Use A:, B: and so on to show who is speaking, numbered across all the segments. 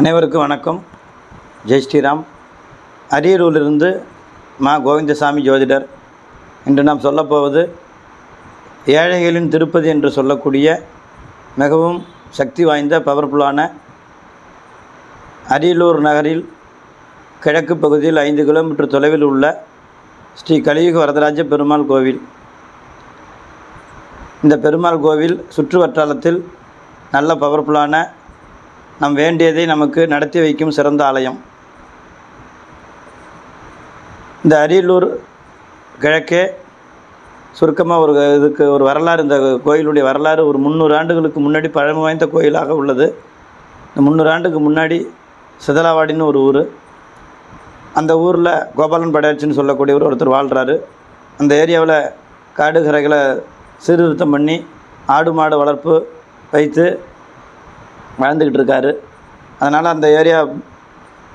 A: அனைவருக்கும் வணக்கம். ஜெய் ஸ்ரீராம். அரியலூரிலிருந்து மா கோவிந்தசாமி ஜோதிடர். இன்று நாம் சொல்லப்போவது ஏழைகளின் திருப்பதி என்று சொல்லக்கூடிய மிகவும் சக்தி வாய்ந்த பவர்ஃபுல்லான அரியலூர் நகரில் கிழக்கு பகுதியில் ஐந்து கிலோமீட்டர் தொலைவில் உள்ள ஸ்ரீ கலியுக வரதராஜ பெருமாள் கோவில். இந்த பெருமாள் கோவில் சுற்று வட்டாரத்தில் நல்ல பவர்ஃபுல்லான நம் வேண்டியதை நமக்கு நடத்தி வைக்கும் சிறந்த ஆலயம். இந்த அரியலூர் கிழக்கே சுருக்கமாக ஒரு இதுக்கு ஒரு வரலாறு இந்த கோயிலுடைய வரலாறு ஒரு முந்நூறு ஆண்டுகளுக்கு முன்னாடி பழமை வாய்ந்த கோயிலாக உள்ளது. இந்த முந்நூறு ஆண்டுக்கு முன்னாடி சிதலாவாடின்னு ஒரு ஊர். அந்த ஊரில் கோபாலன் படையாச்சின்னு சொல்லக்கூடியவர் ஒருத்தர் வாழ்கிறாரு அந்த ஏரியாவில் காடு கரைகளை சீர்திருத்தம் பண்ணி ஆடு மாடு வளர்ப்பு வைத்து வாழ்ந்துக்கிட்டு இருக்காரு. அதனால் அந்த ஏரியா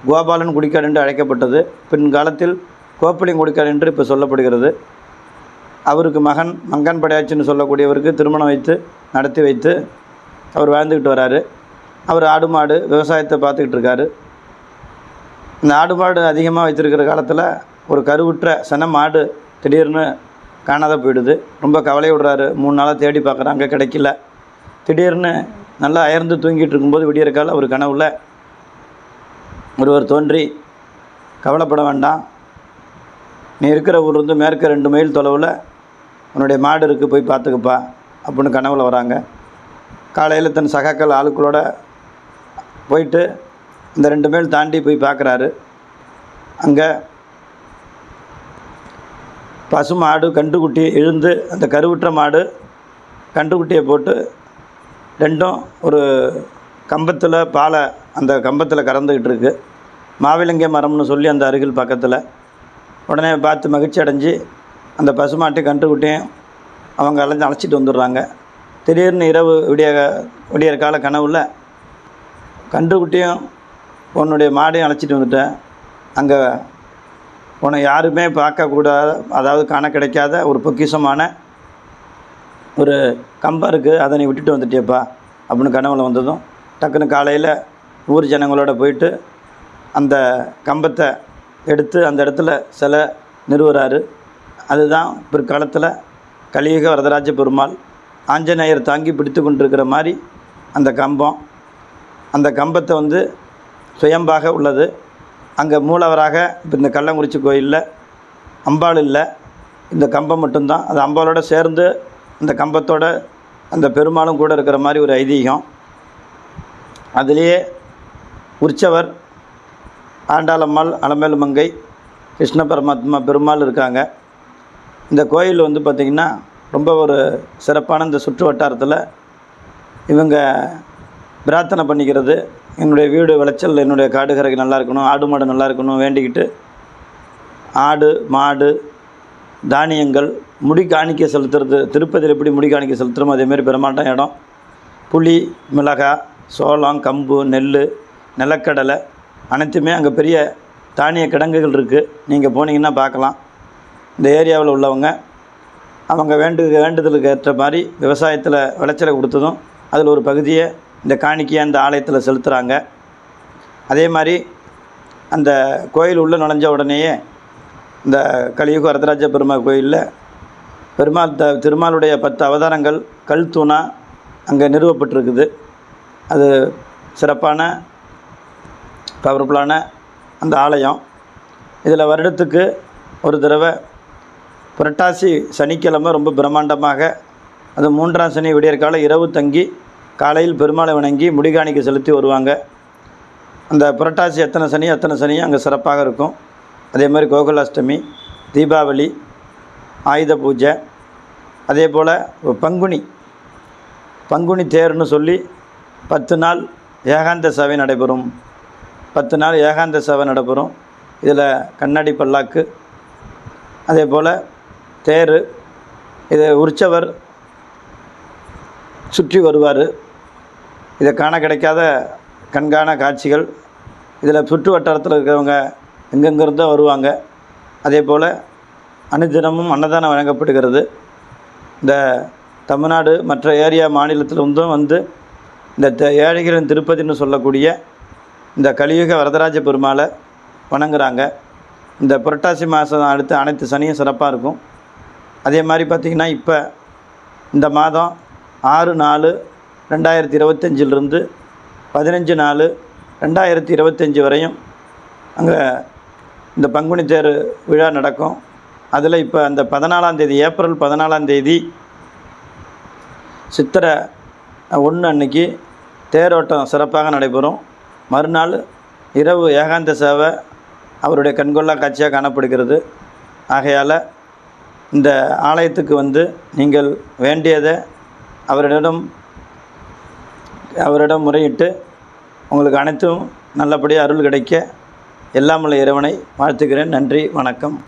A: கோபாலன் குடிக்காடு என்று அழைக்கப்பட்டது. பின்காலத்தில் கோப்பலின் குடிக்காடு என்று இப்போ சொல்லப்படுகிறது. அவருக்கு மகன் மங்கன் படையாச்சின்னு சொல்லக்கூடியவருக்கு திருமணம் வைத்து நடத்தி வைத்து அவர் வாழ்ந்துக்கிட்டு வராரு. அவர் ஆடு மாடு விவசாயத்தை பார்த்துக்கிட்டு இருக்காரு. இந்த ஆடு மாடு அதிகமாக வைத்திருக்கிற காலத்தில் ஒரு கருவுற்ற சென மாடு திடீர்னு காணாத போயிடுது. ரொம்ப கவலை விடுறாரு மூணு நாளாக தேடி பார்க்குறாங்க. கிடைக்கல. திடீர்னு நல்லா அயர்ந்து தூங்கிட்டு இருக்கும்போது விடியற்கால ஒரு கனவுல ஒருவர் தோன்றி கவலைப்பட வேண்டாம். நீ இருக்கிற ஊர்லேருந்து மேற்க ரெண்டு மைல் தொலைவில் உன்னுடைய மாடு இருக்குது போய் பார்த்துக்கப்பா. அப்படின்னு கனவுல வராங்க. காலையில் தன் சகாக்கள் ஆளுக்களோட போயிட்டு இந்த ரெண்டு மைல் தாண்டி போய் பார்க்குறாரு. அங்கே பசு மாடு கன்றுக்குட்டி எழுந்து அந்த கருவுற்ற மாடு கன்றுக்குட்டியை போட்டு ரெண்டும் ஒரு கம்பத்தில் பாலை அந்த கம்பத்தில் கறந்துக்கிட்டு இருக்கு மாவிலங்க மரம்னு சொல்லி அந்த அருகில் பக்கத்தில். உடனே பார்த்து மகிழ்ச்சி அடைஞ்சு அந்த பசுமாட்டை கன்றுக்குட்டியும் அவங்க அலைஞ்சு அழைச்சிட்டு வந்துடுறாங்க. திடீர்னு இரவு விடிய விடியற கால கனவுல கன்றுக்குட்டியும் உன்னுடைய மாடையும் அழைச்சிட்டு வந்துட்டேன். அங்கே உன்னை யாருமே பார்க்கக்கூடாத அதாவது காண கிடைக்காத ஒரு பொக்கிஷமான ஒரு கம்பம் இருக்குது அதை நீ விட்டுட்டு வந்துட்டியப்பா. அப்படின்னு கனவுல வந்ததும் டக்குன்னு காலையில் ஊர் ஜனங்களோட போயிட்டு அந்த கம்பத்தை எடுத்து அந்த இடத்துல சிலை நிறுவுறாரு. அதுதான் பிற்காலத்தில் கலியுக வரதராஜ பெருமாள் ஆஞ்சநேயர் தாங்கி பிடித்து கொண்டிருக்கிற மாதிரி அந்த கம்பம். அந்த கம்பத்தை வந்து சுயம்பாக உள்ளது. அங்கே மூலவராக இப்போ இந்த கள்ளங்குறிச்சி கோயிலில் அம்பாள் இல்லை. இந்த கம்பம் மட்டும்தான். அது அம்பாளோட சேர்ந்து அந்த கம்பத்தோட அந்த பெருமாளும் கூட இருக்கிற மாதிரி ஒரு ஐதீகம். அதுலேயே உற்சவர் ஆண்டாளம்மாள் அலமேலுமங்கை கிருஷ்ண பரமாத்மா பெருமாள் இருக்காங்க. இந்த கோயில் வந்து பார்த்திங்கன்னா ரொம்ப ஒரு சிறப்பான இந்த சுற்று வட்டாரத்தில் இவங்க பிரார்த்தனை பண்ணிக்கிறது. என்னுடைய வீடு விளைச்சல் என்னுடைய காடுகரைக்கு நல்லா இருக்கணும் ஆடு மாடு நல்லா இருக்கணும் வேண்டிக்கிட்டு ஆடு மாடு தானியங்கள் முடி காணிக்கை செலுத்துறது திருப்பதியில் எப்படி முடி காணிக்க செலுத்துகிறோமோ அதேமாரி பெருமாட்டம் இடம். புளி மிளகாய் சோளம் கம்பு நெல் நிலக்கடலை அனைத்துமே அங்கே பெரிய தானிய கிடங்குகள் இருக்குது நீங்கள் போனீங்கன்னா பார்க்கலாம். இந்த ஏரியாவில் உள்ளவங்க அவங்க வேண்டு வேண்டுதலுக்கு ஏற்ற மாதிரி விவசாயத்தில் விளைச்சலை கொடுத்ததும் அதில் ஒரு பகுதியை இந்த காணிக்கையை அந்த ஆலயத்தில் செலுத்துகிறாங்க அதே மாதிரி அந்த கோயில் உள்ளே நுழைஞ்ச உடனேயே இந்த கலியுக வரதராஜ பெருமாள் கோயிலில் பெருமாள் த திருமாலுடைய பத்து அவதாரங்கள் கல் தூணா அங்கே நிறுவப்பட்டிருக்குது. அது சிறப்பான பவர்ஃபுல்லான அந்த ஆலயம். இதில் வருடத்துக்கு ஒரு தடவை புரட்டாசி சனிக்கிழமை ரொம்ப பிரம்மாண்டமாக அது மூன்றாம் சனி விடியற்கால இரவு தங்கி காலையில் பெருமாளை வணங்கி முடிகாணிக்கு செலுத்தி வருவாங்க. அந்த புரட்டாசி எத்தனை சனி அத்தனை சனியும் அங்கே சிறப்பாக இருக்கும். அதே மாதிரி கோகுலாஷ்டமி தீபாவளி ஆயுத பூஜை அதே போல் பங்குனி. பங்குனி தேர்னு சொல்லி பத்து நாள் ஏகாந்த சபை நடைபெறும். பத்து நாள் ஏகாந்த சபை நடைபெறும். இதில் கண்ணாடி பல்லாக்கு அதே போல் தேர் இது உற்சவர் சுற்றி வருவார். இதை காண கிடைக்காத கண்காண காட்சிகள். இதில் சுற்று வட்டாரத்தில் இருக்கிறவங்க எங்கெங்கிருந்தோ வருவாங்க. அதே போல் அனுதினமும் அன்னதானம் வழங்கப்படுகிறது. இந்த தமிழ்நாடு மற்ற ஏரியா மாநிலத்திலிருந்தும் வந்து இந்த த- ஏழைகளின் திருப்பதின்னு சொல்லக்கூடிய இந்த கலியுக வரதராஜ பெருமாளை வணங்குறாங்க. இந்த புரட்டாசி மாதம் அடுத்து அனைத்து சனியும் சிறப்பாக இருக்கும். அதே மாதிரி பார்த்திங்கன்னா இப்போ இந்த மாதம் ஆறு நாலு ரெண்டாயிரத்தி இருபத்தஞ்சிலிருந்து பதினஞ்சு நாலு ரெண்டாயிரத்தி இருபத்தஞ்சி வரையும் அங்கே இந்த பங்குனி தேர் விழா நடக்கும். அதில் இப்போ அந்த பதினாலாம் தேதி ஏப்ரல் பதினாலாம் தேதி சித்திரை ஒன்று அன்னைக்கு தேரோட்டம் சிறப்பாக நடைபெறும். மறுநாள் இரவு ஏகாந்த சேவை அவருடைய கண்கொள்ளா காட்சியாக காணப்படுகிறது. ஆகையால் இந்த ஆலயத்துக்கு வந்து நீங்கள் வேண்டியதை அவரிடம் அவரிடம் முறையிட்டு உங்களுக்கு அனைத்தும் நல்லபடியாக அருள் கிடைக்க எல்லாமுள்ள இறைவனை வாழ்த்துக்கிறேன் நன்றி வணக்கம்.